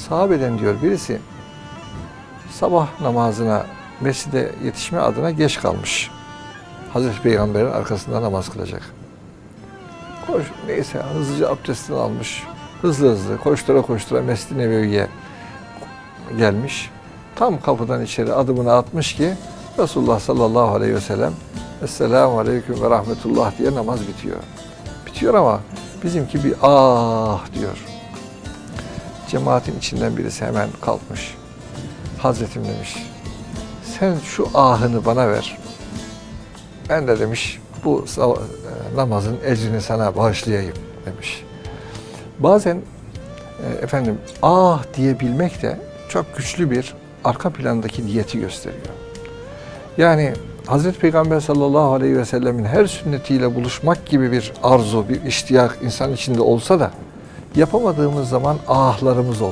sahabeden diyor birisi sabah namazına mescide yetişme adına geç kalmış. Hazreti Peygamber'in arkasında namaz kılacak. Koş, neyse hızlıca abdestini almış. Hızlı hızlı koştura koştura Mescid-i Nebevi'ye gelmiş. Tam kapıdan içeri adımını atmış ki Resulullah sallallahu aleyhi ve sellem Esselamu aleyküm ve rahmetullah diye namaz bitiyor. Bitiyor ama bizimki bir ah diyor. Cemaatin içinden birisi hemen kalkmış. Hazretim demiş, sen şu ahını bana ver. Ben de demiş, bu e, namazın ecrini sana bağışlayayım demiş. Bazen e, efendim ah diyebilmek de çok güçlü bir arka plandaki niyeti gösteriyor. Yani Hazreti Peygamber sallallahu aleyhi ve sellemin her sünnetiyle buluşmak gibi bir arzu, bir iştiyak insan içinde olsa da yapamadığımız zaman ahlarımız oluyor.